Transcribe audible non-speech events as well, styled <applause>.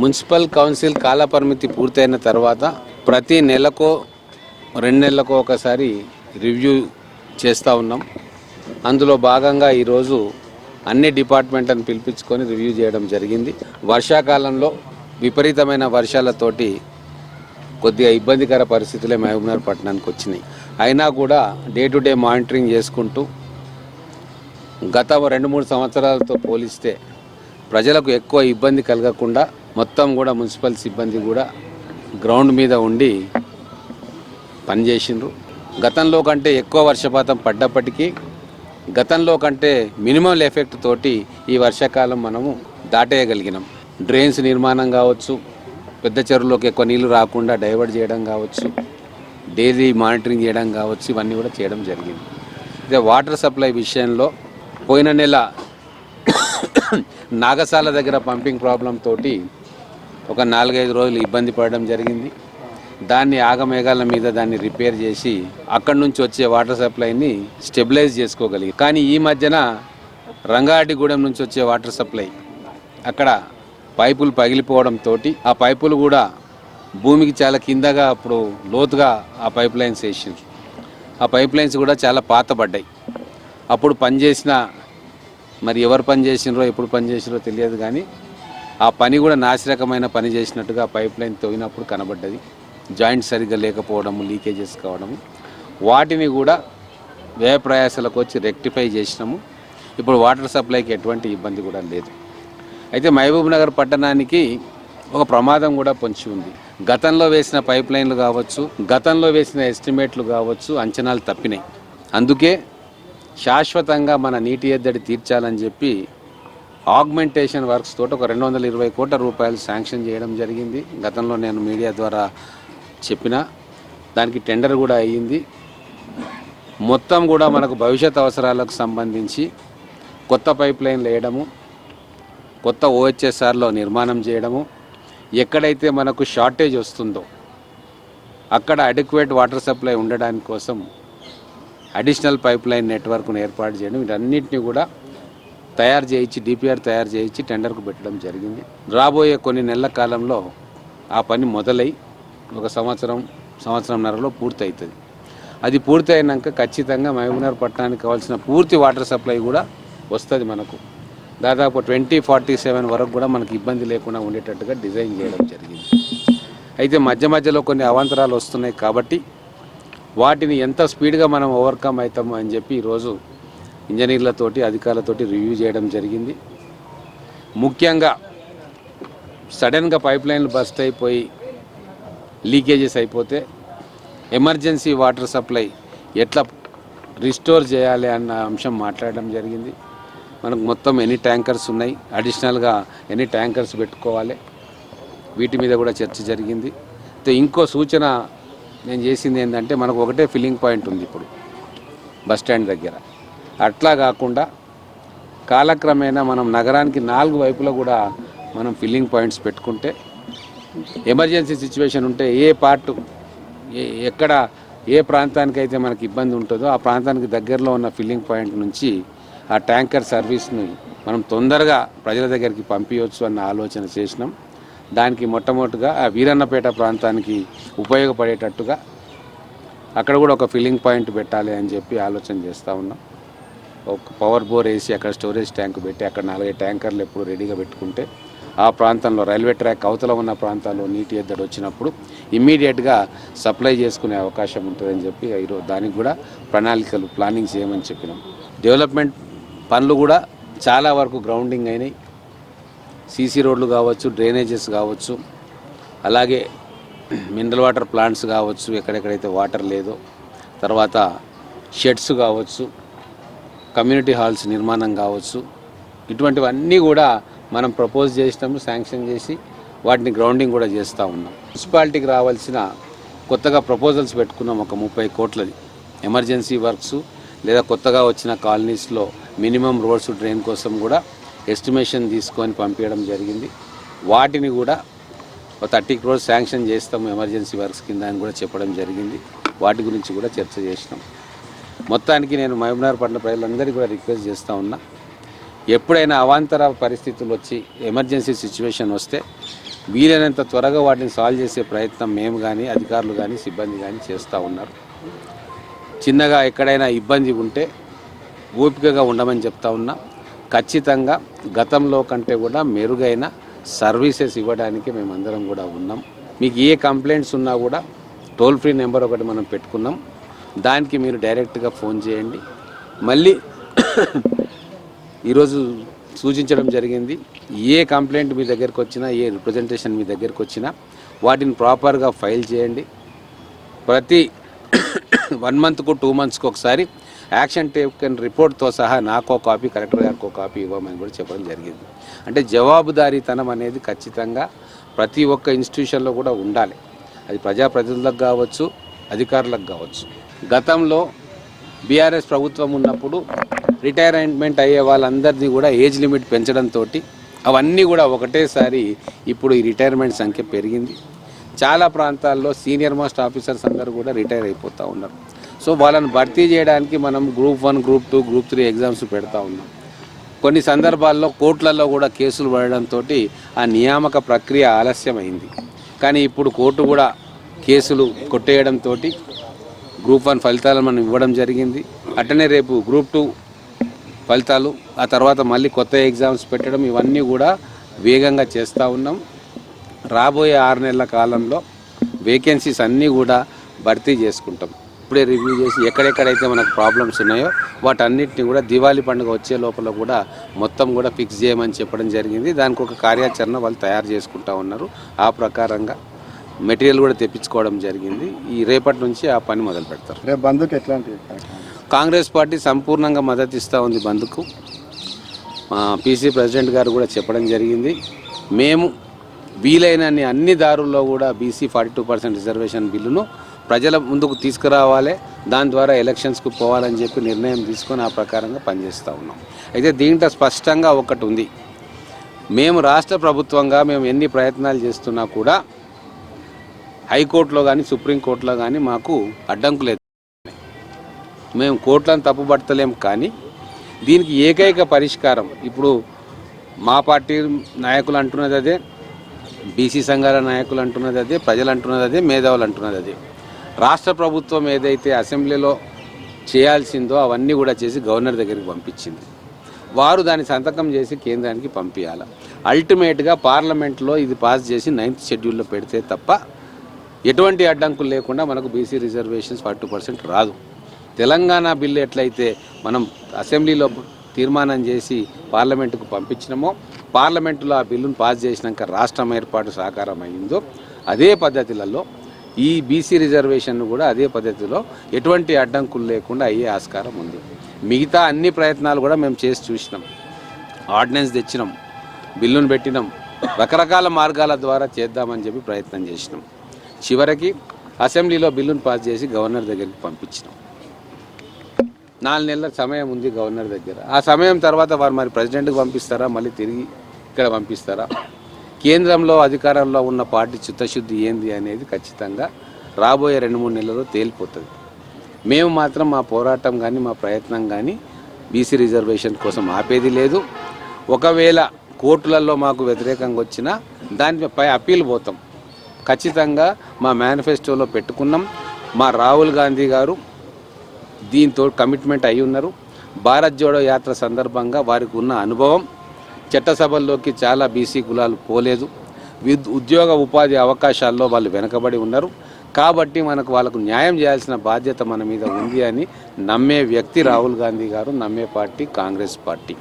Municipal council కాలపరిమితి పూర్తయిన తర్వాత ప్రతి నెలకో రెండు నెలలకో ఒకసారి రివ్యూ చేస్తూ ఉన్నాం. అందులో భాగంగా ఈరోజు అన్ని డిపార్ట్మెంట్లను పిలిపించుకొని రివ్యూ చేయడం జరిగింది. వర్షాకాలంలో విపరీతమైన వర్షాలతోటి కొద్దిగా ఇబ్బందికర పరిస్థితులే మహబూబ్నగర్ పట్టణానికి వచ్చినాయి. అయినా కూడా డే టు డే మానిటరింగ్ చేసుకుంటూ గత రెండు మూడు సంవత్సరాలతో పోలిస్తే ప్రజలకు ఎక్కువ ఇబ్బంది కలగకుండా మొత్తం కూడా మున్సిపల్ సిబ్బంది కూడా గ్రౌండ్ మీద ఉండి పనిచేసిండ్రు. గతంలో కంటే ఎక్కువ వర్షపాతం పడ్డప్పటికీ గతంలో కంటే మినిమం ఎఫెక్ట్ తోటి ఈ వర్షాకాలం మనము దాటేయగలిగినాం. డ్రైన్స్ నిర్మాణం కావచ్చు పెద్ద చెరువులోకి ఎక్కువ నీళ్ళు రాకుండా డైవర్ట్ చేయడం కావచ్చు డైలీ మానిటరింగ్ చేయడం కావచ్చు ఇవన్నీ కూడా చేయడం జరిగింది. ఇదే వాటర్ సప్లై విషయంలో పోయిన నెల <coughs> నాగసాల దగ్గర పంపింగ్ ప్రాబ్లం తోటి ఒక నాలుగైదు రోజులు ఇబ్బంది పడడం జరిగింది. దాన్ని ఆగమేఘాల మీద దాన్ని రిపేర్ చేసి అక్కడి నుంచి వచ్చే వాటర్ సప్లైని స్టెబిలైజ్ చేసుకోగలిగి కానీ ఈ మధ్యన రంగారెడ్డిగూడెం నుంచి వచ్చే వాటర్ సప్లై అక్కడ పైపులు పగిలిపోవడంతో ఆ పైపులు కూడా భూమికి చాలా కిందగా అప్పుడు లోతుగా ఆ పైప్ లైన్స్ వేసిండ్రు. ఆ పైప్ లైన్స్ కూడా చాలా పాతబడ్డాయి. అప్పుడు పనిచేసిన మరి ఎవరు పనిచేసినరో ఎప్పుడు పనిచేసినరో తెలియదు కానీ ఆ పని కూడా నాసిరకమైన పని చేసినట్టుగా పైప్ లైన్ తవ్వినప్పుడు కనబడ్డది. జాయింట్ సరిగ్గా లేకపోవడము లీకేజెస్ కావడము. వాటిని కూడా వ్యయ ప్రయాసాలకు వచ్చి రెక్టిఫై చేసినాము. ఇప్పుడు వాటర్ సప్లైకి ఎటువంటి ఇబ్బంది కూడా లేదు. అయితే మహబూబ్ నగర్ పట్టణానికి ఒక ప్రమాదం కూడా పొంచి ఉంది. గతంలో వేసిన పైప్ లైన్లు కావచ్చు గతంలో వేసిన ఎస్టిమేట్లు కావచ్చు అంచనాలు తప్పినాయి. అందుకే శాశ్వతంగా మన నీటి ఎద్దడి తీర్చాలని చెప్పి ఆగ్మెంటేషన్ వర్క్స్ తోటి ఒక రెండు వందల ఇరవై కోట్ల రూపాయలు శాంక్షన్ చేయడం జరిగింది. గతంలో నేను మీడియా ద్వారా చెప్పిన దానికి టెండర్ కూడా అయ్యింది. మొత్తం కూడా మనకు భవిష్యత్ అవసరాలకు సంబంధించి కొత్త పైప్ లైన్లు వేయడము కొత్త ఓహెచ్ఎస్ఆర్లో నిర్మాణం చేయడము ఎక్కడైతే మనకు షార్టేజ్ వస్తుందో అక్కడ అడిక్వేట్ వాటర్ సప్లై ఉండడానికి కోసం అడిషనల్ పైప్ లైన్ నెట్వర్క్ను ఏర్పాటు చేయడం వీటన్నిటిని కూడా తయారు చేయించి డిపిఆర్ తయారు చేయించి టెండర్కు పెట్టడం జరిగింది. రాబోయే కొన్ని నెలల కాలంలో ఆ పని మొదలై ఒక సంవత్సరం సంవత్సరంన్నరలో పూర్తి అవుతుంది అది పూర్తి అయినాక ఖచ్చితంగా మహబూబ్నగర్ పట్టణానికి కావాల్సిన పూర్తి వాటర్ సప్లై కూడా వస్తుంది మనకు. దాదాపు ట్వంటీ ఫార్టీ సెవెన్ వరకు కూడా మనకి ఇబ్బంది లేకుండా ఉండేటట్టుగా డిజైన్ చేయడం జరిగింది. అయితే మధ్య మధ్యలో కొన్ని అవాంతరాలు వస్తున్నాయి కాబట్టి వాటిని ఎంత స్పీడ్గా మనం ఓవర్కమ్ అవుతాము అని చెప్పి ఈరోజు ఇంజనీర్లతోటి అధికారులతోటి రివ్యూ చేయడం జరిగింది. ముఖ్యంగా సడన్గా పైప్ లైన్లు బస్ట్ అయిపోయి లీకేజెస్ అయిపోతే ఎమర్జెన్సీ వాటర్ సప్లై ఎట్లా రిస్టోర్ చేయాలి అన్న అంశం మాట్లాడడం జరిగింది. మనకు మొత్తం ఎన్ని ట్యాంకర్స్ ఉన్నాయి? అడిషనల్గా ఎన్ని ట్యాంకర్స్ పెట్టుకోవాలి? వీటి మీద కూడా చర్చ జరిగింది. ఇంకో సూచన నేను చేసింది ఏంటంటే మనకు ఒకటే ఫిల్లింగ్ పాయింట్ ఉంది ఇప్పుడు బస్ స్టాండ్ దగ్గర. అట్లా కాకుండా కాలక్రమేణా మనం నగరానికి నాలుగు వైపులా కూడా మనం ఫిల్లింగ్ పాయింట్స్ పెట్టుకుంటే ఎమర్జెన్సీ సిచ్యువేషన్ ఉంటే ఏ పార్ట్ ఏ ఎక్కడ ఏ ప్రాంతానికి అయితే మనకి ఇబ్బంది ఉంటుందో ఆ ప్రాంతానికి దగ్గరలో ఉన్న ఫిల్లింగ్ పాయింట్ నుంచి ఆ ట్యాంకర్ సర్వీస్ని మనం తొందరగా ప్రజల దగ్గరికి పంపించవచ్చు అన్న ఆలోచన చేసినాం. దానికి మొట్టమొదటిగా ఆ వీరన్నపేట ప్రాంతానికి ఉపయోగపడేటట్టుగా అక్కడ కూడా ఒక ఫిల్లింగ్ పాయింట్ పెట్టాలి అని చెప్పి ఆలోచన చేస్తూ ఉన్నాం. ఒక పవర్ బోర్ వేసి అక్కడ స్టోరేజ్ ట్యాంక్ పెట్టి అక్కడ నాలుగైదు ట్యాంకర్లు ఎప్పుడు రెడీగా పెట్టుకుంటే ఆ ప్రాంతంలో రైల్వే ట్రాక్ అవతల ఉన్న ప్రాంతాల్లో నీటి ఎద్దడి వచ్చినప్పుడు ఇమ్మీడియట్గా సప్లై చేసుకునే అవకాశం ఉంటుందని చెప్పి ఈరోజు దానికి కూడా ప్రణాళికలు ప్లానింగ్ చేయమని చెప్పినాం. డెవలప్మెంట్ పనులు కూడా చాలా వరకు గ్రౌండింగ్ అయినాయి. సీసీ రోడ్లు కావచ్చు డ్రైనేజెస్ కావచ్చు అలాగే మినరల్ వాటర్ ప్లాంట్స్ కావచ్చు ఎక్కడెక్కడైతే వాటర్ లేదో తర్వాత షెడ్స్ కావచ్చు కమ్యూనిటీ హాల్స్ నిర్మాణం కావచ్చు. ఇటువంటివన్నీ కూడా మనం ప్రపోజ్ చేసినాము శాంక్షన్ చేసి వాటిని గ్రౌండింగ్ కూడా చేస్తూ ఉన్నాం. మున్సిపాలిటీకి రావాల్సిన కొత్తగా ప్రపోజల్స్ పెట్టుకున్నాం ఒక ముప్పై కోట్లది. ఎమర్జెన్సీ వర్క్స్ లేదా కొత్తగా వచ్చిన కాలనీస్లో మినిమం రోడ్స్ డ్రైన్ కోసం కూడా ఎస్టిమేషన్ తీసుకొని పంపించడం జరిగింది. వాటిని కూడా ఒక థర్టీ క్రోర్స్ శాంక్షన్ చేస్తాము ఎమర్జెన్సీ వర్క్స్ కింద అని కూడా చెప్పడం జరిగింది. వాటి గురించి కూడా చర్చ చేసినాం. మొత్తానికి నేను మహబూబ్నగర్ పట్ల ప్రజలందరికీ కూడా రిక్వెస్ట్ చేస్తూ ఉన్నా. ఎప్పుడైనా అవాంతర పరిస్థితులు వచ్చి ఎమర్జెన్సీ సిచ్యువేషన్ వస్తే వీలైనంత త్వరగా వాటిని సాల్వ్ చేసే ప్రయత్నం మేము కానీ అధికారులు కానీ సిబ్బంది కానీ చేస్తూ ఉన్నారు. చిన్నగా ఎక్కడైనా ఇబ్బంది ఉంటే ఓపికగా ఉండమని చెప్తా ఉన్నా. ఖచ్చితంగా గతంలో కంటే కూడా మెరుగైన సర్వీసెస్ ఇవ్వడానికి మేమందరం కూడా ఉన్నాం. మీకు ఏ కంప్లైంట్స్ ఉన్నా కూడా టోల్ ఫ్రీ నెంబర్ ఒకటి మనం పెట్టుకున్నాం. దానికి మీరు డైరెక్ట్గా ఫోన్ చేయండి. మళ్ళీ ఈరోజు సూచించడం జరిగింది ఏ కంప్లైంట్ మీ దగ్గరకు వచ్చినా ఏ రిప్రజెంటేషన్ మీ దగ్గరకు వచ్చినా వాటిని ప్రాపర్గా ఫైల్ చేయండి. ప్రతి వన్ మంత్కు టూ మంత్స్కి ఒకసారి యాక్షన్ టేకన్ రిపోర్ట్తో సహా నాకో కాపీ కలెక్టర్ గారికి ఒక కాపీ ఇవ్వమని కూడా చెప్పడం జరిగింది. అంటే జవాబుదారీతనం అనేది ఖచ్చితంగా ప్రతి ఒక్క ఇన్స్టిట్యూషన్లో కూడా ఉండాలి. అది ప్రజాప్రతినిధులకు కావచ్చు అధికారులకు కావచ్చు. గతంలో బీఆర్ఎస్ ప్రభుత్వం ఉన్నప్పుడు రిటైర్మెంట్ అయ్యే వాళ్ళందరినీ కూడా ఏజ్ లిమిట్ పెంచడంతో అవన్నీ కూడా ఒకటేసారి ఇప్పుడు ఈ రిటైర్మెంట్ సంఖ్య పెరిగింది. చాలా ప్రాంతాల్లో సీనియర్ మోస్ట్ ఆఫీసర్స్ అందరూ కూడా రిటైర్ అయిపోతూ ఉన్నారు. సో వాళ్ళని భర్తీ చేయడానికి మనం group one group two group three exams పెడతా ఉన్నాం. కొన్ని సందర్భాల్లో కోర్టులలో కూడా కేసులు పడడంతో ఆ నియామక ప్రక్రియ ఆలస్యమైంది. కానీ ఇప్పుడు కోర్టు కూడా కేసులు కొట్టేయడంతో గ్రూప్ వన్ ఫలితాలు మనం ఇవ్వడం జరిగింది. అట్టనే రేపు గ్రూప్ టూ ఫలితాలు ఆ తర్వాత మళ్ళీ కొత్త ఎగ్జామ్స్ పెట్టడం ఇవన్నీ కూడా వేగంగా చేస్తూ ఉన్నాం. రాబోయే ఆరు నెలల కాలంలో వేకెన్సీస్ అన్నీ కూడా భర్తీ చేసుకుంటాం. ఇప్పుడే రివ్యూ చేసి ఎక్కడెక్కడైతే మనకు ప్రాబ్లమ్స్ ఉన్నాయో వాటన్నిటిని కూడా దివాళీ పండుగ వచ్చే లోపల కూడా మొత్తం కూడా ఫిక్స్ చేయమని చెప్పడం జరిగింది. దానికి ఒక కార్యాచరణ వాళ్ళు తయారు చేసుకుంటా ఉన్నారు. ఆ ప్రకారంగా మెటీరియల్ కూడా తెప్పించుకోవడం జరిగింది. ఈ రేపటి నుంచి ఆ పని మొదలు పెడతారు. రేపు బంధుకి ఎట్లాంటి కాంగ్రెస్ పార్టీ సంపూర్ణంగా మద్దతు ఇస్తూ ఉంది బంద్కు. పీసీ ప్రెసిడెంట్ గారు కూడా చెప్పడం జరిగింది. మేము వీలైనన్ని అన్ని దారుల్లో కూడా BC forty two percent reservation బిల్లును ప్రజల ముందుకు తీసుకురావాలి. దాని ద్వారా ఎలక్షన్స్కు పోవాలని చెప్పి నిర్ణయం తీసుకొని ఆ ప్రకారంగా పనిచేస్తూ ఉన్నాం. అయితే దీంట్లో స్పష్టంగా ఒకటి ఉంది. మేము రాష్ట్ర ప్రభుత్వంగా మేము ఎన్ని ప్రయత్నాలు చేస్తున్నా కూడా హైకోర్టులో కానీ సుప్రీంకోర్టులో కానీ మాకు అడ్డంకులు మేము కోర్టులను తప్పుపడతలేం కానీ దీనికి ఏకైక పరిష్కారం ఇప్పుడు మా పార్టీ నాయకులు అంటున్నది అదే బీసీ సంఘాల నాయకులు అంటున్నది అదే ప్రజలు అంటున్నది అదే మేధావులు అంటున్నది అదే. రాష్ట్ర ప్రభుత్వం ఏదైతే అసెంబ్లీలో చేయాల్సిందో అవన్నీ కూడా చేసి గవర్నర్ దగ్గరికి పంపించింది. వారు దాని సంతకం చేసి కేంద్రానికి పంపించాలి అల్టిమేట్గా పార్లమెంట్లో ఇది పాస్ చేసి నైన్త్ షెడ్యూల్లో పెడితే తప్ప ఎటువంటి అడ్డంకులు లేకుండా మనకు బీసీ రిజర్వేషన్స్ ఫార్టీ పర్సెంట్ రాదు. తెలంగాణ బిల్లు ఎట్లయితే మనం అసెంబ్లీలో తీర్మానం చేసి పార్లమెంటుకు పంపించినామో పార్లమెంటులో ఆ బిల్లును పాస్ చేసినాక రాష్ట్రం ఏర్పాటు సాకారం అయ్యిందో అదే పద్ధతులలో ఈ బీసీ రిజర్వేషన్ కూడా అదే పద్ధతిలో ఎటువంటి అడ్డంకులు లేకుండా అయ్యే ఆస్కారం ఉంది. మిగతా అన్ని ప్రయత్నాలు కూడా మేము చేసి చూసినాం. ఆర్డినెన్స్ తెచ్చినాం. బిల్లును పెట్టినాం. రకరకాల మార్గాల ద్వారా చేద్దామని చెప్పి ప్రయత్నం చేసినాం. చివరికి అసెంబ్లీలో బిల్లును పాస్ చేసి గవర్నర్ దగ్గరికి పంపించినాం. నాలుగు నెలల సమయం ఉంది గవర్నర్ దగ్గర. ఆ సమయం తర్వాత వారు మరి ప్రెసిడెంట్కి పంపిస్తారా? మళ్ళీ తిరిగి ఇక్కడ పంపిస్తారా? కేంద్రంలో అధికారంలో ఉన్న పార్టీ చిత్తశుద్ధి ఏంది అనేది ఖచ్చితంగా రాబోయే రెండు మూడు నెలల్లో తేలిపోతుంది. మేము మాత్రం మా పోరాటం కానీ మా ప్రయత్నం కానీ బీసీ రిజర్వేషన్ కోసం ఆపేది లేదు. ఒకవేళ కోర్టులలో మాకు వ్యతిరేకంగా వచ్చినా దానిపై అప్పీల్ పోతాం. ఖచ్చితంగా మా మేనిఫెస్టోలో పెట్టుకున్నాం. మా రాహుల్ గాంధీ గారు దీంతో కమిట్మెంట్ అయి ఉన్నారు. భారత్ జోడో యాత్ర సందర్భంగా వారికి ఉన్న అనుభవం చట్టసభల్లోకి చాలా బీసీ కులాలు పోలేదు. విద్ ఉద్యోగ ఉపాధి అవకాశాల్లో వాళ్ళు వెనకబడి ఉన్నారు. కాబట్టి మనకు వాళ్ళకు న్యాయం చేయాల్సిన బాధ్యత మన మీద ఉంది అని నమ్మే వ్యక్తి రాహుల్ గాంధీ గారు నమ్మే పార్టీ కాంగ్రెస్ పార్టీ.